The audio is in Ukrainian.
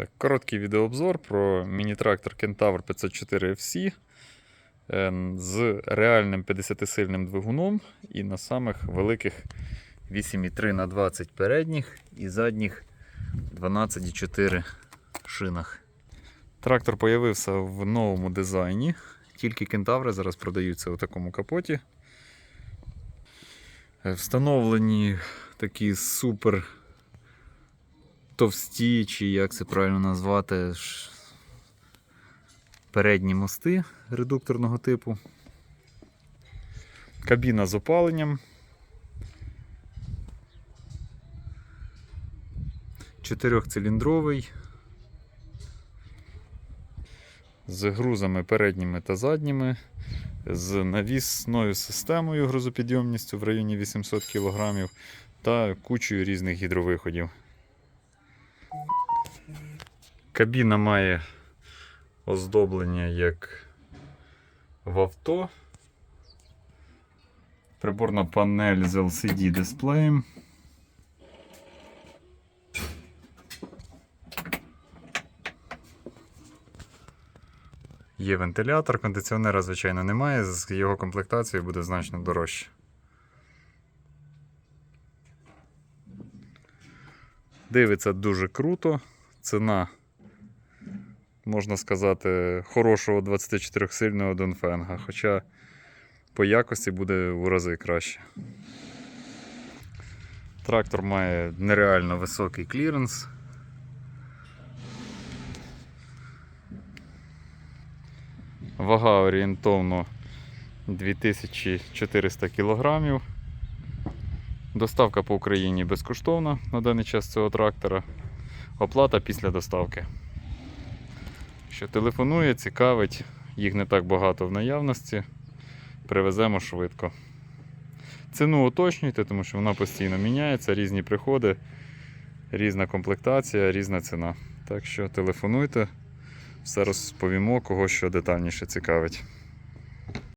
Так, короткий відеообзор про міні-трактор Kentaur 504 FC е, з реальним 50-сильним двигуном і на самих великих 8,3 на 20 передніх і задніх 12,4 шинах. Трактор появився в новому дизайні. Тільки кентаври зараз продаються у такому капоті. Е, Встановлені такі супер товсті, чи як це правильно назвати, передні мости редукторного типу. Кабіна з опаленням. Чотирьохциліндровий. З грузами передніми та задніми, з навісною системою грузопідйомністю в районі 800 кг та кучою різних гідровиходів. Кабіна має оздоблення як в авто. Приборна панель з LCD дисплеєм. Є вентилятор, кондиціонера, звичайно, немає, з його комплектацією буде значно дорожче. Дивиться дуже круто. Ціна, можна сказати, хорошого 24-сильного Донфенга, хоча по якості буде в рази краще. Трактор має нереально високий кліренс. Вага орієнтовно 2400 кг. Доставка по Україні безкоштовна на даний час цього трактора. Оплата після доставки. Що телефонує, цікавить, їх не так багато в наявності. Привеземо швидко. Ціну уточнюйте, тому що вона постійно міняється, різні приходи, різна комплектація, різна ціна. Так що телефонуйте, все розповімо, кого що детальніше цікавить.